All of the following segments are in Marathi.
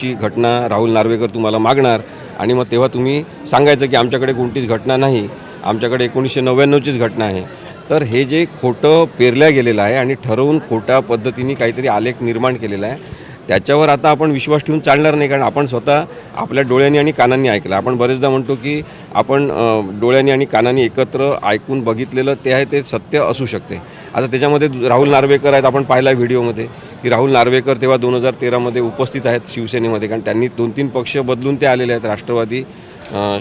ची घटना राहुल नार्वेकर तुम्हाला मागणार आणि मग तेव्हा तुम्ही सांगायचं की आमच्याकडे कोणतीच घटना नाही आमच्याकडे एकोणीसशे नव्याण्णवचीच घटना आहे. तर हे जे खोटं पेरल्या गेलेलं आहे आणि ठरवून खोट्या पद्धतीने काहीतरी आलेख निर्माण केलेला आहे त्याच्यावर आता आपण विश्वास ठेवून चालणार नाही कारण आपण स्वतः आपल्या डोळ्यांनी आणि कानांनी ऐकलं. आपण बरेचदा म्हणतो की आपण डोळ्यांनी आणि कानांनी एकत्र ऐकून बघितलेलं ते आहे ते सत्य असू शकते. आता त्याच्यामध्ये राहुल नार्वेकर आहेत आपण पाहिला व्हिडिओमध्ये. की राहुल नार्वेकर तेव्हा दोन हजार तेरामध्ये उपस्थित आहेत शिवसेनेमध्ये कारण त्यांनी दोन तीन पक्ष बदलून ते आलेले आहेत राष्ट्रवादी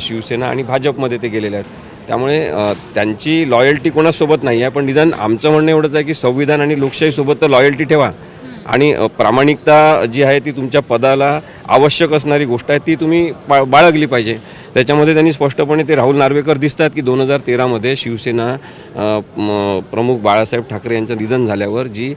शिवसेना आणि भाजपमध्ये ते गेलेले आहेत. त्यामुळे त्यांची लॉयल्टी कोणासोबत नाही आहे पण निदान आमचं म्हणणं एवढंच आहे की संविधान आणि लोकशाहीसोबत तर लॉयल्टी ठेवा. आणि प्रामाणिकता जी आहे ती तुमच्या पदाला आवश्यक असणारी गोष्ट आहे ती तुम्ही बा बाळगली पाहिजे. त्याच्यामध्ये त्यांनी स्पष्टपणे ते राहुल नार्वेकर दिसतात की दोन हजार तेरामध्ये शिवसेना प्रमुख बाळासाहेब ठाकरे यांचं निधन झाल्यावर जी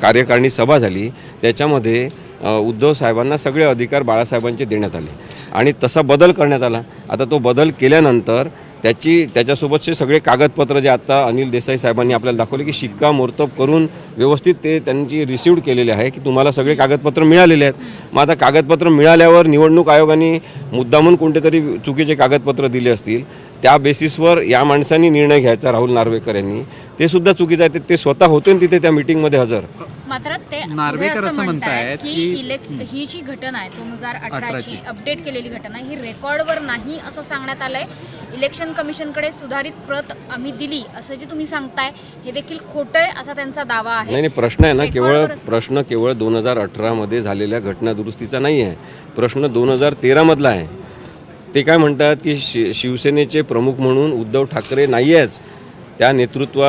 कार्यकारिणी सभा झाली त्याच्यामध्ये उद्धव साहेबांना सगळे अधिकार बाळासाहेबांचे देण्यात आले. आणि तसा बदल करण्यात आला. आता तो बदल केल्यानंतर त्याची त्याच्यासोबतचे सगळे कागदपत्र जे आता अनिल देसाई साहेबांनी आपल्याला दाखवले की शिक्कामोर्तब करून व्यवस्थित ते त्यांची रिसिव्ड केलेले आहे की तुम्हाला सगळे कागदपत्र मिळालेले आहेत. मग आता कागदपत्र मिळाल्यावर निवडणूक आयोगाने मुद्दामून कोणते तरी चुकीचे कागदपत्र दिले असतील त्या बेसिसवर या माणसांनी निर्णय घ्यायचा राहुल नार्वेकर यांनी. ते सुद्धा चुकीचं आहे ते- स्वतः होते ना तिथे त्या मीटिंगमध्ये हजर. मात्र ते नार्वेकर असं म्हणतायत की ही जी घटना आहे दोन हजार अठराची. अपडेट केलेली घटना ही रेकॉर्डवर नाही असं सांगण्यात आलंय. इलेक्शन कमिशनकडे सुधारित प्रत आम्ही दिली असं जे तुम्ही सांगताय हे देखील खोटं आहे असा त्यांचा दावा नाही आहे. नाही प्रश्न आहे ना केवळ. प्रश्न केवळ दोन हजार अठरामध्ये झालेल्या घटना दुरुस्तीचा नाही आहे. प्रश्न दोन हजार तेरामधला आहे. ते काय म्हणतात की शि शिवसेनेचे प्रमुख म्हणून उद्धव ठाकरे नाही आहेच त्या नेतृत्वा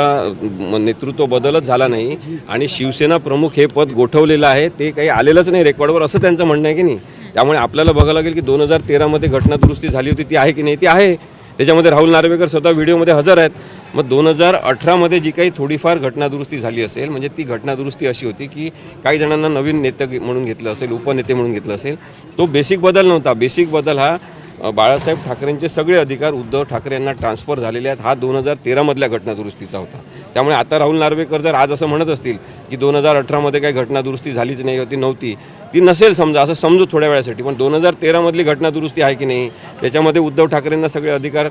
नेतृत्व बदलच झाला नाही. आणि शिवसेना प्रमुख हे पद गोठवलेलं आहे ते काही आलेलंच नाही रेकॉर्डवर असं त्यांचं म्हणणं आहे की नाही? त्यामुळे आपल्याला बघावं लागेल की दोन हजार तेरामध्ये घटना दुरुस्ती झाली होती ती आहे की नाही? ती आहे. त्याच्यामध्ये राहुल नार्वेकर स्वतः व्हिडिओमध्ये हजर आहेत. मग दोन हजार अठरामध्ये जी काही थोडीफार घटनादुरुस्ती झाली असेल म्हणजे ती घटनादुरुस्ती अशी होती की काही जणांना नवीन नेते म्हणून घेतलं असेल उपनेते म्हणून घेतलं असेल. तो बेसिक बदल नव्हता. बेसिक बदल हा बाळासाहेब ठाकरेंचे सगळे अधिकार उद्धव ठाकरे यांना ट्रान्सफर झालेले आहेत. हा दोन हजार तेरामधल्या घटनादुरुस्तीचा होता. त्यामुळे आता राहुल नार्वेकर जर आज असं म्हणत असतील की दोन हजार अठरामध्ये काही घटनादुरुस्ती झालीच नाही होती नव्हती ती नसेल समजा असं समजू थोड्या वेळासाठी. पण दोन हजार तेरामधली घटनादुरुस्ती आहे की नाही त्याच्यामध्ये उद्धव ठाकरेंना सगळे अधिकार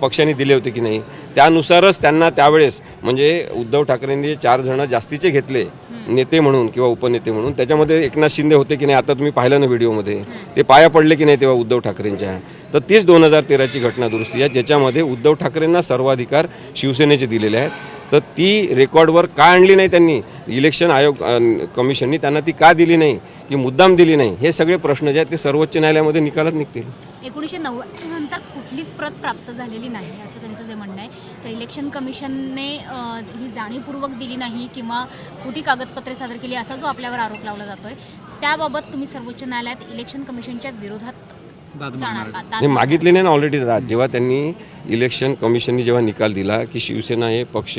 पक्षाने दिले होते की नाही त्यानुसारच त्यांना त्यावेळेस म्हणजे उद्धव ठाकरेंनी जे चार जणं जास्तीचे घेतले नेते म्हणून किंवा उपनेते म्हणून त्याच्यामध्ये एकनाथ शिंदे होते की नाही आता तुम्ही पाहिलं ना व्हिडिओमध्ये ते पाया पडले की नाही तेव्हा उद्धव ठाकरेंच्या? तर तीच दोन हजार तेराची घटना दुरुस्ती आहे ज्याच्यामध्ये उद्धव ठाकरेंना सर्वाधिकार शिवसेनेचे दिलेले आहेत. तर ती रेकॉर्डवर का आणली नाही त्यांनी? इलेक्शन आयोग कमिशननी त्यांना ती का दिली नाही? की मुद्दाम दिली नाही? हे सगळे प्रश्न जे आहेत ते सर्वोच्च न्यायालयामध्ये निकालात निघतील. एकोणीसशे नव्वद नंतर कुठलीच प्रत प्राप्त झालेली नाही असं त्यांचं जे म्हणणं आहे. तर इलेक्शन कमिशनने ही जाणीवपूर्वक दिली नाही किंवा खोटी कागदपत्रे सादर केली असा जो आपल्यावर आरोप लावला जातोय त्याबाबत तुम्ही सर्वोच्च न्यायालयात इलेक्शन कमिशनच्या विरोधात हे मागितले नाही ना ऑलरेडी जेव्हा त्यांनी इलेक्शन कमिशननी जेव्हा निकाल दिला की शिवसेना हे पक्ष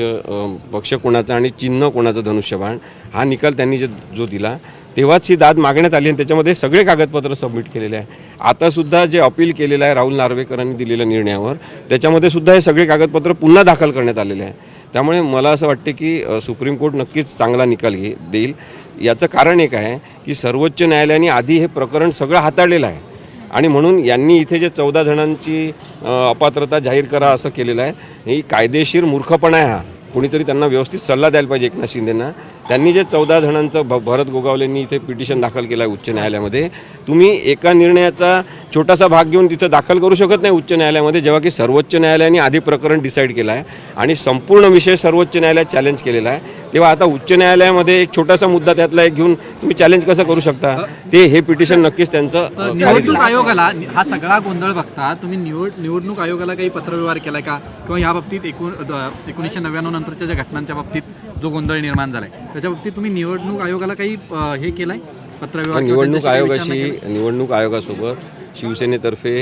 पक्ष कोणाचा आणि चिन्ह कोणाचं धनुष्यबाण हा निकाल त्यांनी जे जो दिला तेव्हाच ही दाद मागण्यात आली आणि त्याच्यामध्ये सगळे कागदपत्र सबमिट केलेले आहे. आतासुद्धा जे अपील केलेलं आहे राहुल नार्वेकरांनी दिलेल्या निर्णयावर त्याच्यामध्ये सुद्धा हे सगळे कागदपत्र पुन्हा दाखल करण्यात आलेले आहे. त्यामुळे मला असं वाटते की सुप्रीम कोर्ट नक्कीच चांगला निकाल घे देईल. याचं कारण एक आहे की सर्वोच्च न्यायालयाने आधी हे प्रकरण सगळं हाताळलेलं आहे. आणि म्हणून यांनी इथे जे चौदा जणांची अपात्रता जाहीर करा असं केलेलं आहे ही कायदेशीर मूर्खपणा आहे हा. कुणीतरी त्यांना व्यवस्थित सल्ला द्यायला पाहिजे एकनाथ शिंदेंना. त्यांनी जे चौदा जणांचं भ भरत गोगावलेंनी इथे पिटिशन दाखल केलं आहे उच्च न्यायालयामध्ये. तुम्ही एका निर्णयाचा छोटासा भाग घेऊन तिथं दाखल करू शकत नाही उच्च न्यायालयामध्ये जेव्हा की सर्वोच्च न्यायालयाने आधी प्रकरण डिसाईड केलं आहे आणि संपूर्ण विषय सर्वोच्च न्यायालयात चॅलेंज केलेला आहे. तेव्हा आता उच्च न्यायालयामध्ये एक छोटासा मुद्दा त्यातला एक घेऊन तुम्ही चॅलेंज कसं करू शकता? ते हे पिटिशन नक्कीच त्यांचं निवडणूक आयोगाला हा सगळा गोंधळ बघता तुम्ही निवड निवडणूक आयोगाला काही पत्रव्यवहार केलाय का? किंवा या बाबतीत एकूण एकोणीसशे नव्याण्णव नंतरच्या ज्या घटनांच्या बाबतीत जो गोंधळ निर्माण झालाय. त्याच्या बाबतीत तुम्ही निवडणूक आयोगाला काही हे केलंय? पत्रव्यवहार किंवा निवडणूक आयोगाशी केली? निवडणूक आयोगासोबत शिवसेनेतर्फे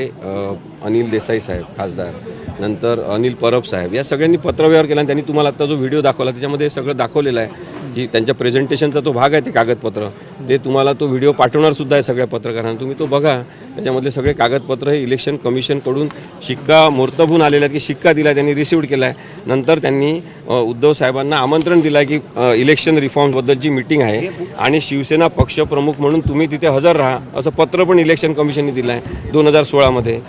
अनिल देसाई साहेब खासदार नंतर अनिल परब साहेब या सगळ्यांनी पत्रव्यवहार केला आणि त्यांनी तुम्हाला आता जो व्हिडिओ दाखवला त्याच्यामध्ये सगळं दाखवलेलं आहे. की त्यांच्या प्रेझेंटेशनचा तो भाग आहे ते कागदपत्र. ते तुम्हाला तो व्हिडिओ पाठवणार सुद्धा आहे सगळ्या पत्रकारांना. तुम्ही तो बघा. त्याच्यामधले सगळे कागदपत्र हे इलेक्शन कमिशनकडून शिक्का मोर्तबून आलेले आहेत की शिक्का दिला त्यांनी रिसिव्ह केला आहे नंतर त्यांनी उद्धव साहेबांना आमंत्रण दिलं आहे की इलेक्शन रिफॉर्मबद्दलची मीटिंग आहे. आणि शिवसेना पक्षप्रमुख म्हणून तुम्ही तिथे हजर राहा असं पत्र पण इलेक्शन कमिशनने दिलं आहे दोन हजार सोळामध्ये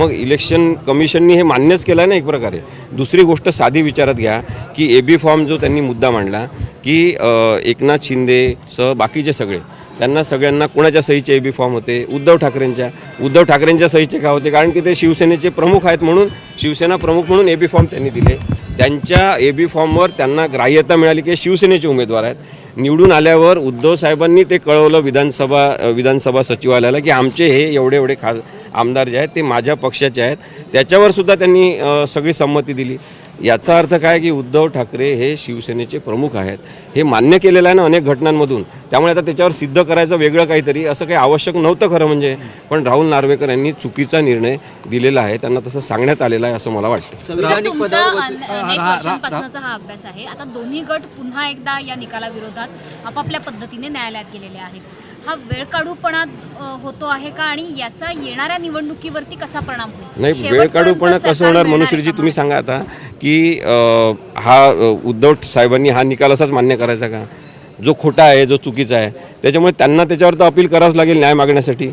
मग इलेक्शन कमिशननी हे मान्यच केलं आहे ना एक प्रकारे. दुसरी गोष्ट साधी विचारात घ्या की ए बी फॉर्म जो त्यांनी मुद्दा मांडला की एकनाथ शिंदे सह बाकीचे सगळे त्यांना सगळ्यांना कोणाच्या सहीचे ए बी फॉर्म होते? उद्धव ठाकरेंच्या. उद्धव ठाकरेंच्या सहीचे का होते? कारण की ते शिवसेनेचे प्रमुख आहेत म्हणून शिवसेना प्रमुख म्हणून ए बी फॉर्म त्यांनी दिले. त्यांच्या ए बी फॉर्मवर त्यांना ग्राह्यता मिळाली की शिवसेनेचे उमेदवार आहेत. निवडून आल्यावर उद्धव साहेबांनी ते कळवलं विधानसभा विधानसभा सचिवालयाला की आमचे हे एवढे एवढे खास आमदार जे आहेत ते माझ्या पक्षाचे आहेत. त्याच्यावर सुद्धा त्यांनी सगळी संमती दिली. याचा अर्थ काय की उद्धव ठाकरे हे शिवसेनेचे प्रमुख आहेत. हे मान्य केलेलं आहे ना अनेक घटनांमधून. त्यामुळे आता त्याच्यावर सिद्ध करायचं वेगळं काहीतरी असं काही आवश्यक नव्हतं खरं म्हणजे. पण राहुल नार्वेकर यांनी चुकीचा निर्णय दिलेला आहे. त्यांना तसं सांगण्यात आलेलं आहे असं मला वाटतं. हा अभ्यास आहे. आता दोन्ही गट पुन्हा एकदा या निकालाविरोधात आपापल्या पद्धतीने न्यायालयात गेलेले आहेत. हा वेळ काढूपणा होतो आहे का? आणि याचा येणाऱ्या निवडणुकीवरती कसा परिणाम होईल? नाही वेळ काढूपणा कसं होणार? का? तुम्ही सांगा आता की हा उद्धव साहेबांनी हा निकाल असाच मान्य करायचा का? जो खोटा आहे जो चुकीचा आहे त्याच्यामुळे त्यांना त्याच्यावर तर अपील करावंच लागेल न्याय मागण्यासाठी.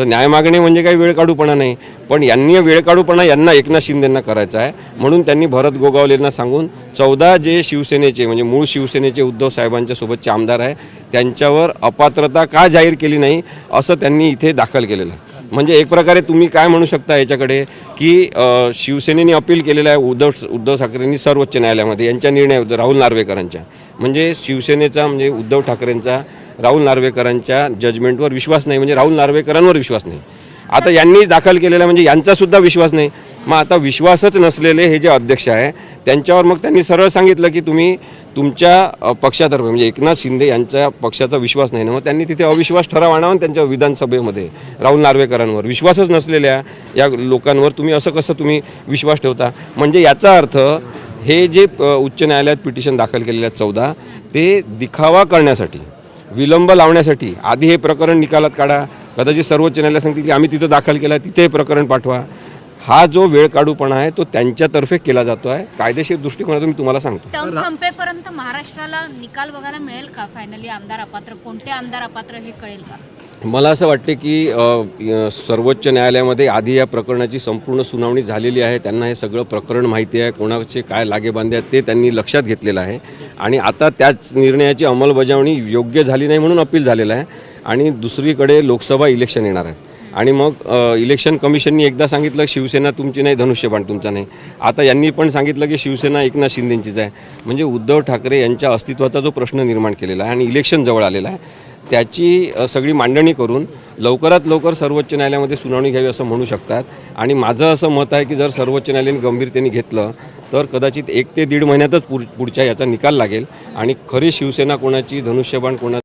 तर न्याय मागणे म्हणजे काही वेळ काढूपणा नाही. पण यांनी वेळ काढूपणा यांना एकनाथ शिंदेंना करायचा आहे. म्हणून त्यांनी भरत गोगावलेंना सांगून चौदा जे शिवसेनेचे म्हणजे मूळ शिवसेनेचे उद्धव साहेबांच्या सोबतचे आमदार आहे त्यांच्यावर अपात्रता का जाहीर केली नाही असं त्यांनी इथे दाखल केलेलं आहे. म्हणजे एक प्रकारे तुम्ही काय म्हणू शकता याच्याकडे की शिवसेनेने अपील केलेलं आहे उद्धव उद्धव ठाकरेंनी सर्वोच्च न्यायालयामध्ये यांच्या निर्णय राहुल नार्वेकरांच्या. म्हणजे शिवसेनेचा म्हणजे उद्धव ठाकरेंचा राहुल नार्वेकरांच्या जजमेंटवर विश्वास नाही म्हणजे राहुल नार्वेकरांवर विश्वास नाही. आता यांनी दाखल केलेला म्हणजे यांचासुद्धा विश्वास नाही. मग आता विश्वासच नसलेले हे जे अध्यक्ष आहे त्यांच्यावर मग त्यांनी सरळ सांगितलं की तुम्ही तुमच्या पक्षातर्फे म्हणजे एकनाथ शिंदे यांच्या पक्षाचा विश्वास नाही ना मग त्यांनी तिथे अविश्वास ठराव आणावा त्यांच्या विधानसभेमध्ये राहुल नार्वेकरांवर. विश्वासच नसलेल्या या लोकांवर तुम्ही असं कसं तुम्ही विश्वास ठेवता? म्हणजे याचा अर्थ हे जे उच्च न्यायालयात पिटिशन दाखल केलेले आहेत चौदा ते दिखावा करण्यासाठी विलंब लावण्यासाठी आधी हे प्रकरण निकालात काढा. कदाचित सर्वोच्च न्यायालय सांगतील की आम्ही तिथं दाखल केला आहे तिथे हे प्रकरण पाठवा. हा जो वेळ काढूपणा आहे तो त्यांच्यातर्फे केला जातो आहे. कायदेशीर दृष्टिकोनातून मी तुम्हाला सांगतो. संपेपर्यंत महाराष्ट्राला निकाल बघायला मिळेल का? फायनली आमदार अपात्र कोणते आमदार अपात्र हे कळेल का? मला असं वाटते की सर्वोच्च न्यायालयामध्ये आधी या प्रकरणाची संपूर्ण सुनावणी झालेली आहे. त्यांना हे सगळं प्रकरण माहिती आहे. कोणाचे काय लागेबांधे आहेत ते त्यांनी लक्षात घेतलेलं आहे. आणि आता त्याच निर्णयाची अंमलबजावणी योग्य झाली नाही म्हणून अपील झालेलं आहे. आणि दुसरीकडे लोकसभा इलेक्शन येणार आहे. आणि मग इलेक्शन कमिशननी एकदा सांगितलं शिवसेना तुमची नाही धनुष्यबाण तुमचा नाही. आता यांनी पण सांगितलं की शिवसेना एकनाथ शिंदेंचीच आहे. म्हणजे उद्धव ठाकरे यांच्या अस्तित्वाचा जो प्रश्न निर्माण केलेला आहे आणि इलेक्शन जवळ आलेला आहे त्याची सगळी मांडणी करून लवकरात लवकर सर्वोच्च न्यायालयामध्ये सुनावणी घ्यावी असं म्हणू शकतात. आणि माझं असं मत आहे की जर सर्वोच्च न्यायालयाने गंभीरतेने घेतलं तर कदाचित एक ते दीड महिन्यातच पुढ पुढच्या याचा निकाल लागेल. आणि खरी शिवसेना कोणाची धनुष्यबाण कोणा